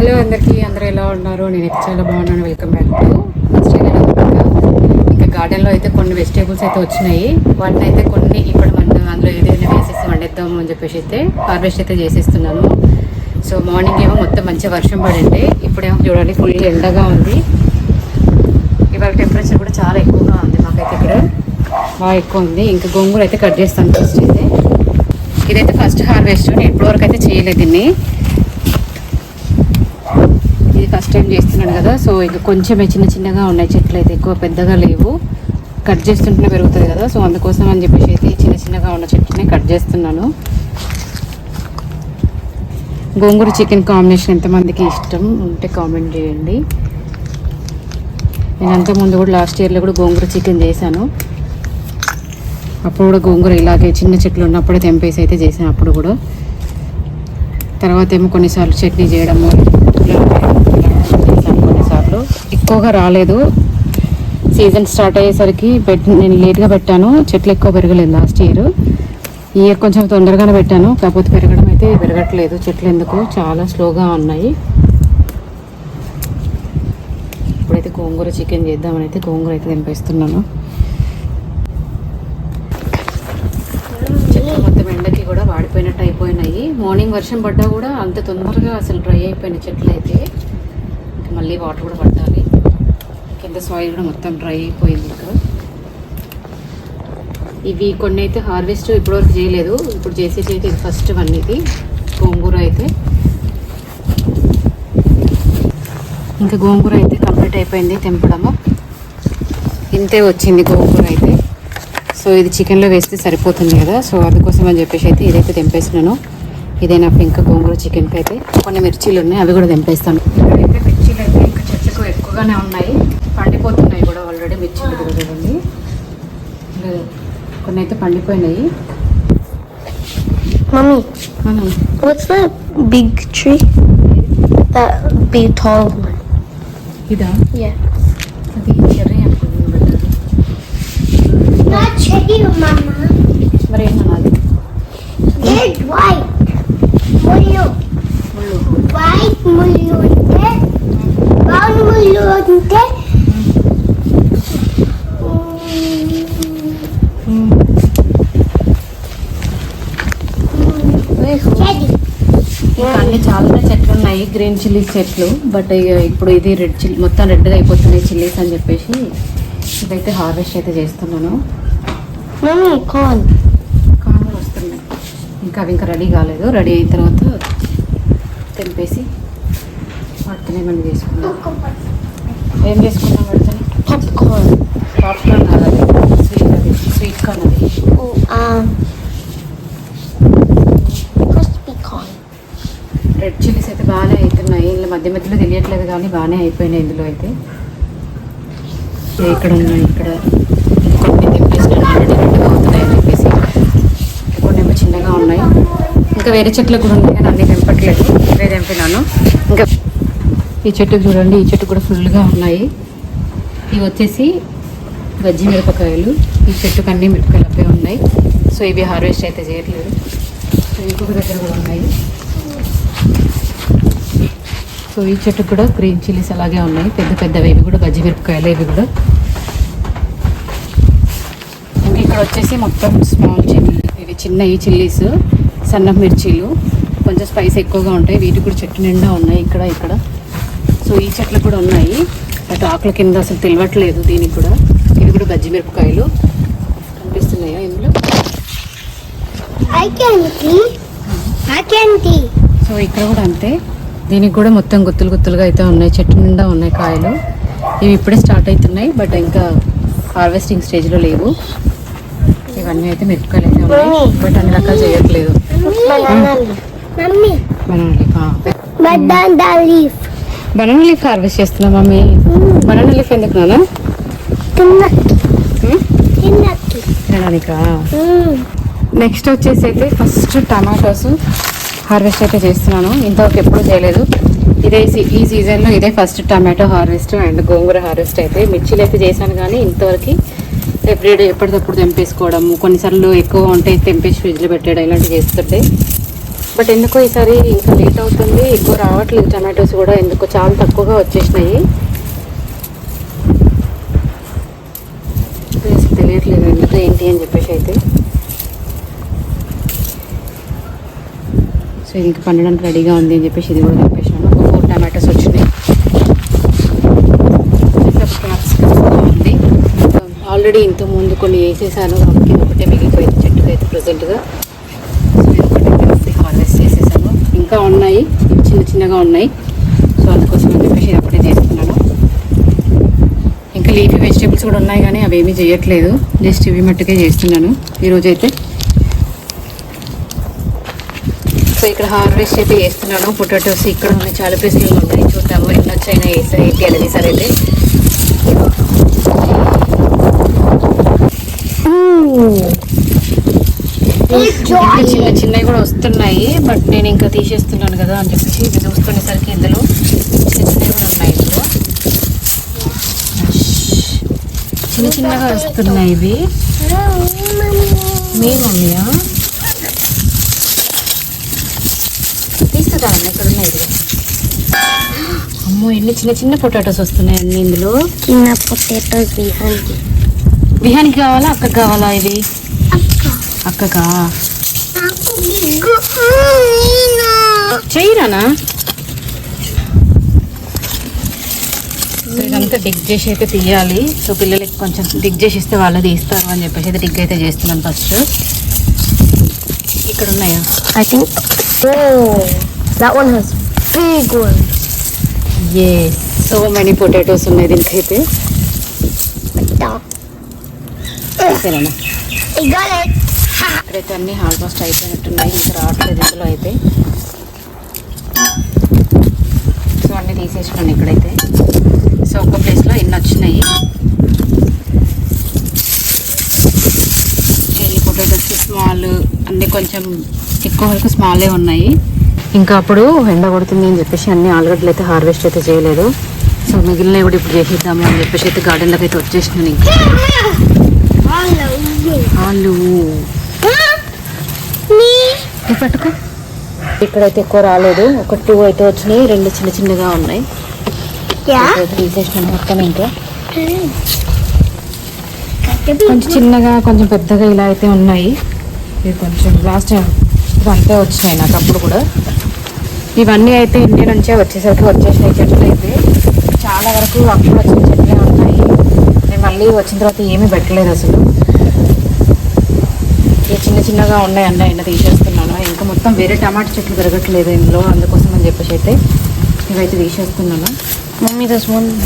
Hello అందరికీ అందరూ ఎలా ఉన్నారు? నేనైతే చాలా బాగున్నాను. వెల్కమ్ బ్యాక్ టు ఫస్ట్ ఇంకా గార్డెన్లో అయితే కొన్ని వెజిటేబుల్స్ అయితే వచ్చినాయి. వాటిని అయితే కొన్ని ఇప్పుడు మనం అందులో ఏదైనా వేసేసి వండేద్దాము అని చెప్పేసి అయితే హార్వెస్ట్ అయితే చేసేస్తున్నాను సో మార్నింగ్ ఏమో మొత్తం మంచిగా వర్షం పడింది. ఇప్పుడేమో చూడండి ఫుల్ ఎండగా ఉంది. ఇవాళ టెంపరేచర్ కూడా చాలా ఎక్కువగా ఉంది మాకైతే ఇక్కడ. బాగా ఎక్కువ ఉంది. ఇంకా గోంగూర అయితే కట్ చేస్తాను ఫస్ట్ అయితే. ఇదైతే ఫస్ట్ హార్వెస్ట్ నేను ఇప్పటివరకు అయితే చేయలేదు దీన్ని. ఫస్ట్ టైం చేస్తున్నాను కదా సో ఇక కొంచెమే చిన్న చిన్నగా ఉన్నాయి చెట్లు అయితే ఎక్కువ పెద్దగా లేవు. కట్ చేస్తుంటేనే పెరుగుతుంది కదా సో అందుకోసం అని చెప్పేసి అయితే చిన్న చిన్నగా ఉన్న చెట్లని కట్ చేస్తున్నాను. గోంగూర చికెన్ కాంబినేషన్ ఎంతమందికి ఇష్టం ఉంటే కామెంట్ చేయండి. నేను అంత ముందు కూడా లాస్ట్ ఇయర్లో కూడా గోంగూర చికెన్ చేశాను. అప్పుడు కూడా గోంగూర ఇలాగే చిన్న చెట్లు ఉన్నప్పుడే తెంపేసి అయితే చేశాను అప్పుడు కూడా. తర్వాత ఏమో కొన్నిసార్లు చట్నీ చేయడము కొన్నిసార్లు ఎక్కువగా రాలేదు. సీజన్ స్టార్ట్ అయ్యేసరికి పెట్ నేను లేట్గా పెట్టాను. చెట్లు ఎక్కువ పెరగలేదు లాస్ట్ ఇయర్. ఈ ఇయర్ కొంచెం తొందరగానే పెట్టాను. కాకపోతే పెరగడం అయితే పెరగట్లేదు. చెట్లు ఎందుకు చాలా స్లోగా ఉన్నాయి. ఇప్పుడైతే గోంగూర చికెన్ చేద్దామని అయితే గోంగూర అయితే తినిపిస్తున్నాను. చెట్లు మొత్తం ఎండకి కూడా వాడిపోయినట్టు అయిపోయినాయి. మార్నింగ్ వర్షం పడ్డా కూడా అంత తొందరగా అసలు డ్రై అయిపోయిన చెట్లు అయితే. మళ్ళీ వాటర్ కూడా పట్టాలి. కింద సాయిల్ కూడా మొత్తం డ్రై అయిపోయింది ఇక్కడ. ఇవి కొన్ని అయితే హార్వెస్ట్ ఇప్పటివరకు చేయలేదు. ఇప్పుడు చేసేసి అయితే ఇది ఫస్ట్ వన్ ఇది. గోంగూర అయితే. ఇంకా గోంగూర అయితే కంప్లీట్ అయిపోయింది తెంపడము. ఇంతే వచ్చింది గోంగూర అయితే. సో ఇది చికెన్లో వేస్తే సరిపోతుంది కదా. సో అందుకోసం అని చెప్పేసి అయితే ఇదైతే తెంపేసినాను ఇదే నా ఇంకా గోంగూర చికెన్కి అయితే. కొన్ని మిర్చీలు ఉన్నాయి అవి కూడా తెంపేస్తాను. అయితే చెట్లకు ఎక్కువగానే ఉన్నాయి పండిపోతున్నాయి కూడా ఆల్రెడీ మిర్చీలు కూడా చూడండి కొన్ని అయితే పండిపోయినాయి మనం what's that big tree? That big tall one. ఇదా Yeah. అది చెర్రీ అనుకుంటున్నాను. మరి ఏమన్నా అది Red, white. ముళ్ళు ముళ్ళు వైట్ ముళ్ళు ఉంటే బ్రౌన్ ముళ్ళు ఉంటే చెర్రీ ఇంకా అన్ని చాలా చెట్లు ఉన్నాయి గ్రీన్ చిల్లీస్ చెట్లు బట్ ఇప్పుడు ఇది రెడ్ చిల్లీ మొత్తం రెడ్గా అయిపోతున్నాయి చిల్లీస్ అని చెప్పేసి ఇదైతే హార్వెస్ట్ అయితే చేస్తున్నాను. corn. కానులు వస్తున్నాయి. ఇంకా అవి ఇంకా రెడీ కాలేదు. రెడీ అయిన తర్వాత తెంపేసి వాటిని ఏమైనా చేసుకున్నాం ఏం చేసుకున్నాం వాటిని? Popcorn. పాప్కార్న్ కాదు అది స్వీట్ అది. స్వీట్ కార్న్ అది. రెడ్ చిల్లీస్ అయితే బాగానే అవుతున్నాయి ఇందులో మధ్య మధ్యలో తెలియట్లేదు కానీ బాగానే అయిపోయినాయి ఇందులో అయితే. ఇక్కడ ఉన్నాయి ఇక్కడ. కొన్ని తెంపేసిన అవుతున్నాయి అని చెప్పేసి. కొన్ని ఏమో చిన్నగా ఉన్నాయి. ఇంకా వేరే చెట్లు కూడా ఉన్నాయి కానీ అన్నీ తెంపట్లేదు. ఇవే తెంపినాను. ఇంకా ఈ చెట్టు చూడండి ఈ చెట్టు కూడా ఫుల్గా ఉన్నాయి. ఇవి వచ్చేసి గజ్జి మిరపకాయలు. ఈ చెట్టు అన్ని మిరపకాయలు అవే ఉన్నాయి. సో ఇవి హార్వెస్ట్ అయితే చేయట్లేదు. సో ఇంకొక దగ్గర కూడా ఉన్నాయి. సో ఈ చెట్టు కూడా గ్రీన్ చిల్లీస్ అలాగే ఉన్నాయి. పెద్ద పెద్దవి ఇవి కూడా బజ్జి మిరపకాయలు ఇవి కూడా. ఇంకా ఇక్కడ వచ్చేసి మొత్తం స్మాల్ చిల్లీ ఇవి చిన్న ఈ చిల్లీస్ సన్న మిర్చీలు. కొంచెం స్పైస్ ఎక్కువగా ఉంటాయి. వీటికి కూడా చెట్టు నిండా ఉన్నాయి ఇక్కడ ఇక్కడ. సో ఈ చెట్లు కూడా ఉన్నాయి. బట్ ఆకుల కింద అసలు తెలియట్లేదు దీనికి కూడా. ఇవి కూడా బజ్జి మిరపకాయలు కనిపిస్తున్నాయా ఇందులో? I can I I. So ఇక్కడ కూడా అంతే. దీనికి కూడా మొత్తం గుత్తులు గుత్తులుగా అయితే ఉన్నాయి. చెట్టు నిండా ఉన్నాయి కాయలు. ఇవి ఇప్పుడే స్టార్ట్ అవుతున్నాయి బట్ ఇంకా హార్వెస్టింగ్ స్టేజ్లో లేవు. ఇవన్నీ అయితే మిరపకాయలు అయితే ఉన్నాయి బట్ అన్ని రకాలు చేయట్లేదు. బనానా లీఫ్ హార్వెస్ట్ చేస్తున్నా మమ్మీ? బనానా లీఫ్ ఎందుకు నానా Hmm? తినడానికా? Mm. నెక్స్ట్ వచ్చేసి అయితే ఫస్ట్ టమాటోస్ హార్వెస్ట్ అయితే చేస్తున్నాను. ఇంతవరకు ఎప్పుడు చేయలేదు. ఇదే సీ- ఈ సీజన్లో ఇదే ఫస్ట్ టమాటో హార్వెస్ట్ అండ్ గోంగూర హార్వెస్ట్ అయితే. మిర్చిలు అయితే చేశాను కానీ ఇంతవరకు ఎవ్రీడే ఎప్పటికప్పుడు తెంపేసుకోవడం కొన్నిసార్లు ఎక్కువ ఉంటే తెంపేసి ఫ్రిడ్జ్లో పెట్టడం ఇలాంటివి చేస్తుంటే. బట్ ఎందుకో ఈసారి ఇంకా లేట్ అవుతుంది. ఎక్కువ రావట్లేదు టమాటోస్ కూడా. ఎందుకో చాలా తక్కువగా వచ్చేసినాయి. తెలియట్లేదు. ఎందుకు ఏంటి అని చెప్పేసి అయితే. సో ఇది ఇంకా పండడానికి రెడీగా ఉంది అని చెప్పేసి ఇది కూడా చెప్పేసాను ఒక ఫోర్ టమాటోస్ వచ్చినాయి. ఉంది. ఆల్రెడీ ఇంత ముందు కొన్ని వేసేసాను కాబట్టి ఒకటే మిగిలిపోయింది చెట్టుకు అయితే ప్రజెంట్గా సో కలిసి హార్వెస్ట్ చేసేసాను. ఇంకా ఉన్నాయి చిన్న చిన్నగా ఉన్నాయి. సో అందుకోసం అని చెప్పేసి ఇది ఒకటే చేస్తున్నాను. ఇంకా లీఫీ వెజిటేబుల్స్ కూడా ఉన్నాయి కానీ అవి ఏమీ చేయట్లేదు. జస్ట్ ఇవి మట్టుకే చేస్తున్నాను. ఈరోజు అయితే సో ఇక్కడ హార్వెస్ట్ అయితే చేస్తున్నాను. పొటాటోస్ ఇక్కడ ఉన్నాయి. చాలా ప్లేస్లు ఉన్నాయి. చూద్దాము. ఎన్ని వచ్చాయినా వేసారు ఏంటి అనేది సరే అయితే. చిన్న చిన్నవి కూడా వస్తున్నాయి. బట్ నేను ఇంకా తీసేస్తున్నాను కదా అని చెప్పేసి ఇది చూస్తునేసరికి ఇందులో చిన్న చిన్నవి కూడా ఉన్నాయి ఇందులో. చిన్న చిన్నగా వస్తున్నాయి ఇవి. మీ మమ్మీయా తీసుకురా ఇక్కడ ఉన్నాయి. అమ్మో ఎన్ని చిన్న చిన్న పొటాటోస్ వస్తున్నాయి అన్ని ఇందులో? చిన్న పొటాటోస్ బిహాండి విహానికి కావాలా అక్కకి కావాలా ఇవి అక్కకా. చెయ్యరానా? ఇదంతా డిగ్ చేసి అయితే తీయాలి. సో పిల్లలకి కొంచెం డిగ్ చేసి ఇస్తే వాళ్ళు తీస్తారు అని చెప్పేసి అయితే డిగ్ అయితే చేస్తున్నాను ఫస్ట్ ఇక్కడ ఉన్నాయా? Think. Oh, that one has big ones. ఏ సో మెనీ పొటాటోస్ ఉన్నాయి దీనికైతే. సరేనా. ఇక్కడైతే అన్ని ఆల్మోస్ట్ అయిపోయినట్టున్నాయి. ఇంకా రావట్లేదు ఇందులో అయితే. సో అన్నీ తీసేసుకున్నాను ఇక్కడైతే. సో ఒక ప్లేస్లో ఎన్ని వచ్చినాయి? ఎన్ని పొటాటోస్ స్మాల్ అన్ని కొంచెం ఎక్కువ వరకు స్మాలే ఉన్నాయి. ఇంకా అప్పుడు ఎండ కొడుతుంది అని చెప్పేసి అన్ని ఆలుగడ్డలు అయితే హార్వెస్ట్ అయితే చేయలేదు. సో మిగిలినవి కూడా ఇప్పుడు చేసేద్దాము అని చెప్పేసి అయితే గార్డెన్లోకి అయితే వచ్చేసినాను ఇంకా. ఆలు. పట్టుకో. ఇక్కడైతే ఎక్కువ రాలేదు. ఒక టూ అయితే వచ్చినాయి. రెండు చిన్న చిన్నగా ఉన్నాయి. మొత్తం ఇంకా. కొంచెం చిన్నగా కొంచెం పెద్దగా ఇలా అయితే ఉన్నాయి. ఇది కొంచెం లాస్ట్ టైం అంతే వచ్చినాయి నాకు అప్పుడు కూడా. ఇవన్నీ అయితే ఇండియా నుంచే వచ్చేసరికి వచ్చేసినాయి చెట్లు అయితే. చాలా వరకు అప్పుడు వచ్చిన చెట్లే ఉన్నాయి. నేను మళ్ళీ వచ్చిన తర్వాత ఏమీ పెట్టలేదు అసలు. చిన్న చిన్నగా ఉన్నాయి అన్న ఎండ తీసేస్తున్నాను. ఇంకా మొత్తం వేరే టమాటా చెట్లు పెరగట్లేదు ఇందులో అందుకోసం అని చెప్పేసి అయితే ఇవైతే తీసేస్తున్నాను. తీసుకున్నాను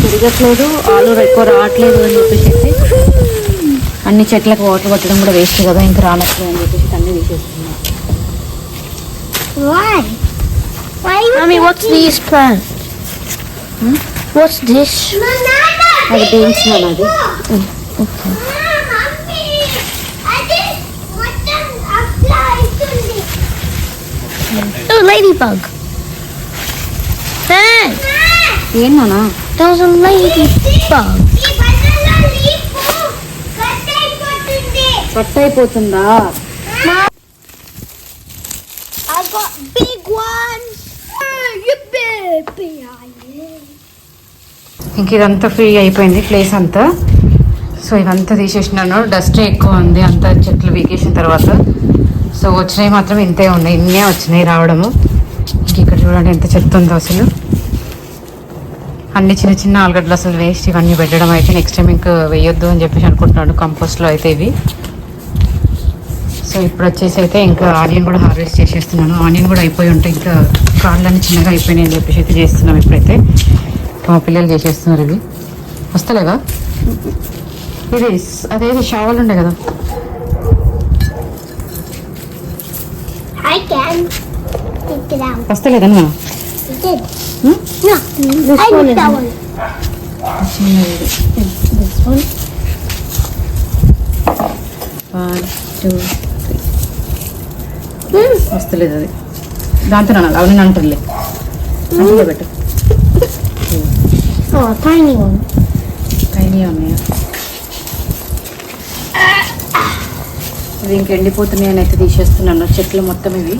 పెరగట్లేదు ఆలు ఎక్కువ రావట్లేదు అని చెప్పేసి అయితే అన్ని చెట్లకు వాటర్ పట్టడం కూడా వేస్ట్ కదా ఇంకా రానట్లేదు అని చెప్పేసి Why? Why you Mommy, what's these plants? Hmm? What's this? అది బీన్స్ అది Oh, ladybug. Hey, ఏంటన్నా there was a ladybug. Cut అయిపోతుందా I got big ones. You baby. ఇంక ఇదంతా ఫ్రీ అయిపోయింది ప్లేస్ అంతా. సో ఇదంతా తీసేసినాను. డస్ట్ ఎక్కువ ఉంది. అంతా చెట్లు వీకేసిన తర్వాత. సో వచ్చినాయి మాత్రం ఇంతే ఉన్నాయి. ఇన్నే వచ్చినాయి రావడము. ఇంక ఇక్కడ చూడండి ఎంత చెత్త ఉందో అసలు. అన్ని చిన్న చిన్న ఆలుగడ్డలు అసలు వేస్ట్ ఇవన్నీ పెట్టడం అయితే నెక్స్ట్ టైం ఇంకా వేయొద్దు అని చెప్పేసి అనుకుంటున్నాను. కంపోస్ట్లో అయితే ఇవి. సో ఇప్పుడు వచ్చేసి అయితే ఇంకా ఆనియన్ కూడా హార్వెస్ట్ చేసేస్తున్నాను. ఆనియన్ కూడా అయిపోయి ఉంటాయి ఇంకా కాళ్ళని చిన్నగా అయిపోయినాయి అని చెప్పేసి అయితే చేస్తున్నాం ఇప్పుడైతే. మా పిల్లలు చేసేస్తున్నారు ఇవి. వస్తలేవా? ఇది అదేది షావల్ ఉండే కదా. I can. Take వస్తలేదు అది. దాంతో అనాలి అవును అంటారులే. అందులో పెట్టు. a tiny one. టైనీ ఉన్నాయా ఇవి ఇంక ఎండిపోతున్నాయి అని అయితే తీసేస్తున్నాను. చెట్లు మొత్తం ఇవి.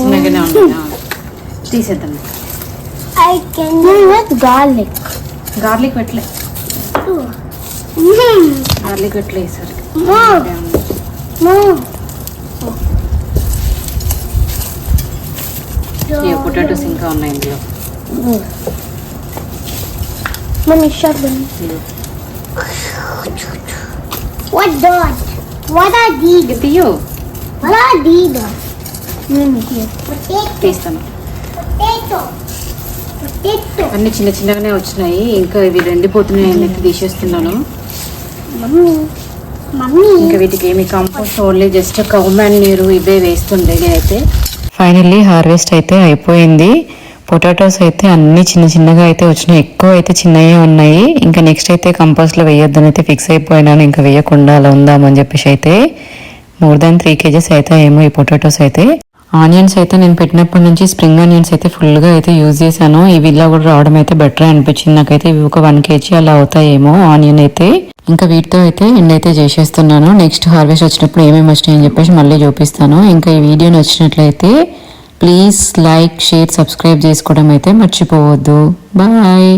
చిన్నగానే ఉన్నాయి. తీసేద్దాం. Garlic? గార్లిక్. గార్లిక్ పెట్టలే అర్లిగట్లు వేసరికి పొటాటోస్ ఇంకా ఉన్నాయి అన్ని చిన్న చిన్నగానే వచ్చినాయి. ఇంకా ఇవి రెండిపోతున్నాయి తీసేస్తున్నాను. ఇంకా వీటికి ఏమి కంపోస్ట్ ఓన్లీ జస్ట్ కౌమాన్ నీరు ఇవే వేస్తుండే అయితే ఫైనల్లీ హార్వెస్ట్ అయితే అయిపోయింది. పొటాటోస్ అయితే అన్ని చిన్న చిన్నగా అయితే వచ్చినాయి. ఎక్కువ అయితే చిన్నయే ఉన్నాయి. ఇంకా నెక్స్ట్ అయితే కంపోస్ట్లో వేయొద్దని అయితే ఫిక్స్ అయిపోయినాను. ఇంకా వేయకుండా అలా ఉందామని చెప్పేసి అయితే మోర్ దాన్ త్రీ కేజెస్ అయితే ఏమో ఈ పొటాటోస్ అయితే. ఆనియన్స్ అయితే నేను పెట్టినప్పటి నుంచి స్ప్రింగ్ ఆనియన్స్ అయితే ఫుల్గా అయితే యూజ్ చేశాను. ఇవి ఇలా కూడా రావడం అయితే బెటర్ అనిపించింది నాకైతే. ఇవి ఒక వన్ కేజీ అలా అవుతాయేమో ఆనియన్ అయితే. ఇంకా వీటితో అయితే ఎండ్ అయితే చేసేస్తున్నాను. నెక్స్ట్ హార్వెస్ట్ వచ్చినప్పుడు ఏమేమి వచ్చినాయి అని చెప్పేసి మళ్ళీ చూపిస్తాను. ఇంకా ఈ వీడియో నచ్చినట్లయితే ప్లీజ్ లైక్ షేర్ సబ్స్క్రైబ్ చేసుకోవడం అయితే మర్చిపోవద్దు. బాయ్.